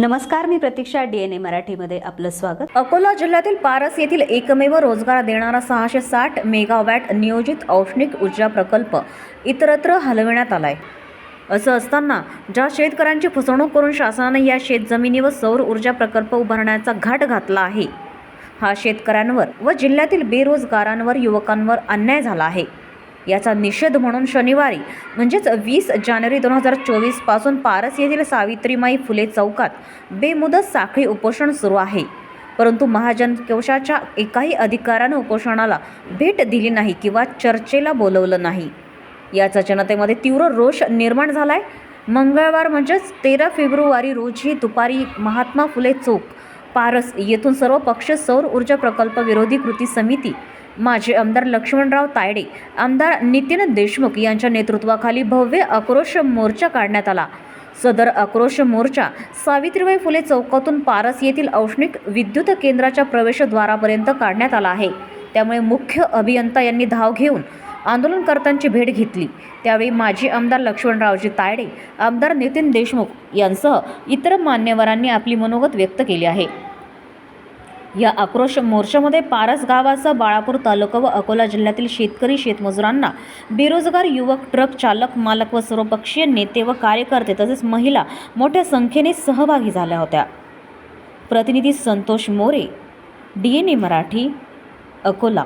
नमस्कार मी प्रतीक्षा D N ए मराठीमध्ये आपलं स्वागत. अकोला जिल्ह्यातील पारस येथील एकमेव रोजगार देणारा सहाशे साठ मेगावॅट नियोजित औष्णिक ऊर्जा प्रकल्प इतरत्र हलविण्यात आलाय. असं असताना ज्या शेतकऱ्यांची फसवणूक करून शासनाने या शेतजमिनीवर सौर ऊर्जा प्रकल्प उभारण्याचा घाट घातला आहे हा शेतकऱ्यांवर व जिल्ह्यातील बेरोजगारांवर युवकांवर अन्याय झाला आहे. याचा निषेध म्हणून शनिवारी म्हणजेच वीस जानेवारी दोन हजार चोवीसपासून पारस येथील सावित्रीमाई फुले चौकात बेमुदत साखळी उपोषण सुरू आहे. परंतु महाजन कोशाच्या एकाही अधिकाऱ्यानं उपोषणाला भेट दिली नाही किंवा चर्चेला बोलवलं नाही. याचा जनतेमध्ये तीव्र रोष निर्माण झालाय. मंगळवार म्हणजेच तेरा फेब्रुवारी रोजी दुपारी महात्मा फुले चौक पारस येथून सर्व पक्ष सौर ऊर्जा प्रकल्प विरोधी कृती समिती माजी आमदार लक्ष्मणराव तायडे आमदार नितीन देशमुख यांच्या नेतृत्वाखाली भव्य आक्रोश मोर्चा काढण्यात आला. सदर आक्रोश मोर्चा सावित्रीबाई फुले चौकातून पारस येथील औष्णिक विद्युत केंद्राच्या प्रवेशद्वारापर्यंत काढण्यात आला आहे. त्यामुळे मुख्य अभियंता यांनी धाव घेऊन आंदोलनकर्त्यांची भेट घेतली. त्यावेळी माजी आमदार लक्ष्मणरावजी तायडे आमदार नितीन देशमुख यांसह इतर मान्यवरांनी आपली मनोगत व्यक्त केली आहे. या आक्रोश मोर्चामध्ये पारस गावाचा बाळापूर तालुका व अकोला जिल्ह्यातील शेतकरी शेतमजुरांना बेरोजगार युवक ट्रक चालक मालक व सर्वपक्षीय नेते व कार्यकर्ते तसेच महिला मोठ्या संख्येने सहभागी झाल्या होत्या. प्रतिनिधी Santosh More D N A Marathi Akola.